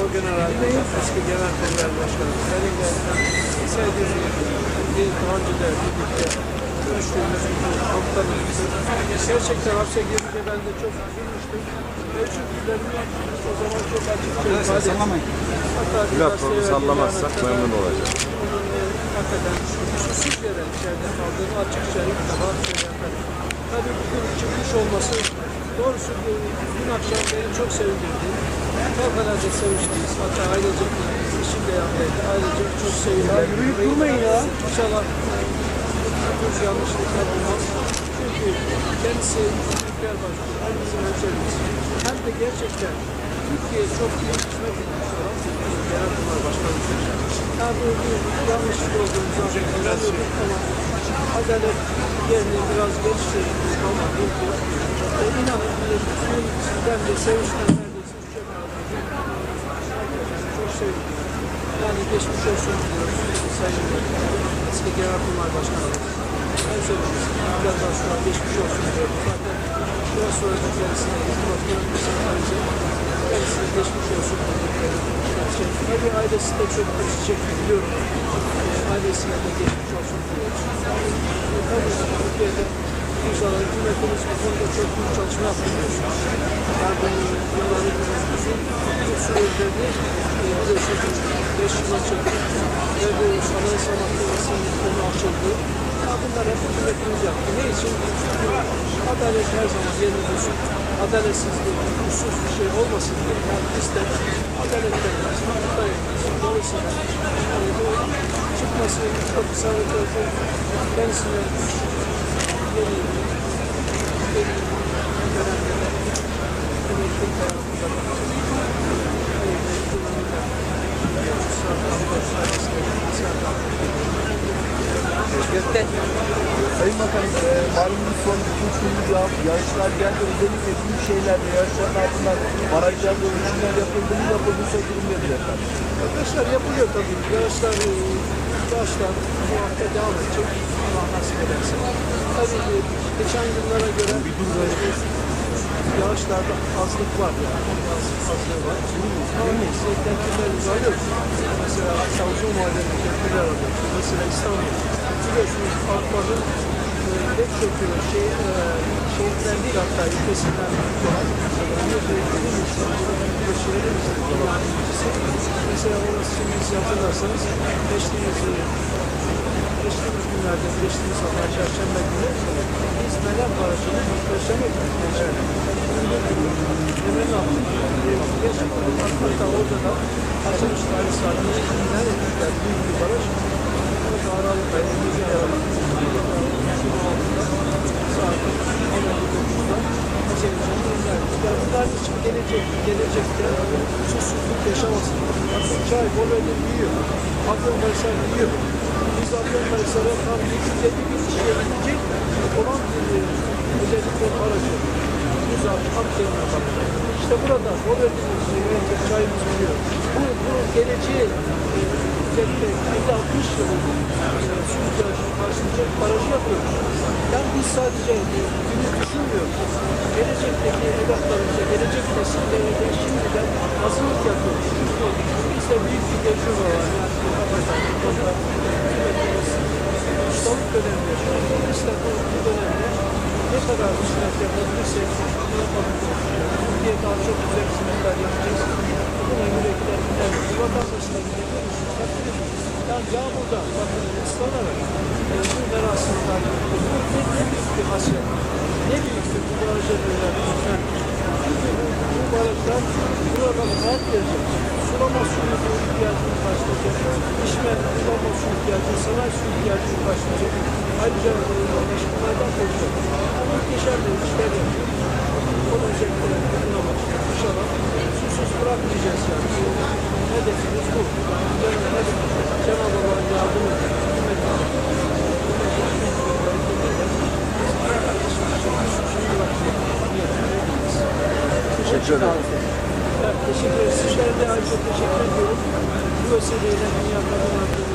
Orgeneral, eski genel kurmay başkanı, benim de sevdiğim bir de birlikte görüştüğümüz komutanımız. Gerçekten hapse girince ben de çok üzülmüştüm. O zaman çok açıkça ifade ettim. Hatta bir Platformu sallamazsak memnun olacağız. onun e, hakikaten hususuz yere içeride kaldığını açıkça ilk defa söyleyenler. Tabii bugün çıkmış olması doğrusu bu, dün akşam beni çok sevindirdi. Fevkalade sevinçliyiz. Hatta ailecek eşim de yanındaydı. Ailecek çok sevindim. Ya yürüyüp durmayın ya. İnşallah bu yanlışlıklar olmaz. Çünkü kendisi Türkler Başkanı, hem bizim hemşerimiz, hem de gerçekten Türkiye'ye çok büyük hizmet etmiş olan Türkiye Genel Kurmay Başkanımız. Yani bu bir yanlışlık olduğunu zaten inanıyorduk ama adalet yerini biraz geliştirdik ama buldu. E, inanın e, dün sizden de sevinçten neredeyse üçe kadar çok sevindim. Yani geçmiş olsun diyoruz Sayın eski Genel Kurmay Başkanımız. En sevdiğimiz birazdan sonra geçmiş olsun diyoruz. Zaten biraz sonra da kendisine ayrıca kendisine geçmiş olsun diyoruz. Tabii ailesi de çok acı çekti biliyorum. E, ailesine de geçmiş olsun diyoruz. Tabii Türkiye'de inşallah hükümetimiz bu konuda çok büyük çalışma yapıyorsunuz. Yani bunu yılların uzun bir süreçlerde e, biliyorsunuz 5 yıl açıldı ve bu Anayasa Mahkemesi'nin konu açıldı. Ya bunlar hep hükümetimiz yaptı. Ne için? Adalet her zaman yerini bulsun. Adaletsizlik, hukuksuz bir şey olmasın diye. Yani biz de adaletten mutluyuz. Dolayısıyla yani bu çıkması çok sağlık tarafı kendisine yeni yeni dönemde emeklilik hayatında Gökten. Sayın Bakanım, e, malumunuz son 2-3 gündür yağ, yağışlar geldi. Özellikle büyük şehirlerde yağışların ardından barajlarda ölçümler yapıldı mı yapıldıysa durum nedir efendim? Arkadaşlar yapılıyor tabii. Yarışlar, e, yarışlar bu hafta devam edecek. Allah nasip ederse. Tabii ki geçen yıllara göre bir dur yağışlarda azlık var yani. Az, azlığı var. Ama biz tedbirlerimizi alıyoruz. Mesela Savcı Mahalle'nin tedbirler alıyoruz. Mesela İstanbul. Biliyorsunuz Avrupa'nın e, pek çok şey, e, şehirden değil hatta ülkesinden olan Mesela şimdi siz hatırlarsanız geçtiğimiz geçtiğimiz günlerde, geçtiğimiz hafta Çarşamba günü biz Meler Barajı'nın Perşembe günü Hemen aldık. Gerçekten hatta orada da açılış tarihi saatinde ilan ettiler büyük bir baraj. Orada Aralık ayı, Eylül Aralık, saat 16.30'da açılacağını ilan ettik. Yani bunlar için gelecek, gelecekte susuzluk yaşamasın. Çay, Bolö'de büyüyor. Afyonkarahisar büyüyor. Biz Afyonkarahisar'a tam 150 bin kişiye gidecek olan bir özellikle aracı. Biz Akdeniz'e bakıyor. İşte burada Bolö'demiz, yönetim çayımız büyüyor. Bu, bu geleceği özellikle 50-60 yılın e, su ihtiyacını karşılayacak barajı yapıyoruz. Yani biz sadece e, günü düşünmüyoruz. Gelecekteki evlatlarımıza, gelecek nesillere de şimdiden hazırlık yapıyoruz. Çünkü bizde büyük bir tecrübe var. Yani hakikaten bu konuda hükümetimiz ustalık. Biz de bu, dönemde ne kadar hizmet yapabilirsek. Türkiye daha çok güzel hizmetler yapacağız. Buna yüreklerinden vatandaşlarımıza yani yağmurda bakın ıslanarak e, bu merasımda bu ne, ne büyük bir hasret. Ne büyük bir lütfen. Çünkü bu, bu barajlar burada hayat verecek. Sulama suyu ihtiyacını karşılayacak. İçme sulama su ihtiyacı, sanayi su ihtiyacını karşılayacak. Ayrıca meşgullerden koruyacak. Muhteşem bir işler yapıyor. Onu özellikle kullanmak inşallah susuz bırakmayacağız yani. Hedefimiz bu. Yani Cenab-ı Hak Cenab-ı Allah'ın yardımı, Teşekkür ederim. Evet, teşekkür ederim. Sizlere de ayrıca teşekkür ediyorum. Bu vesileyle dünya kadın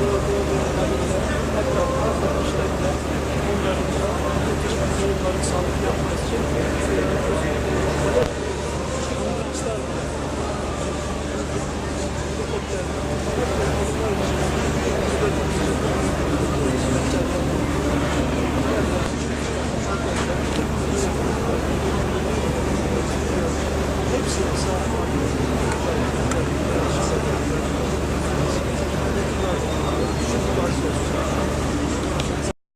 Thank you.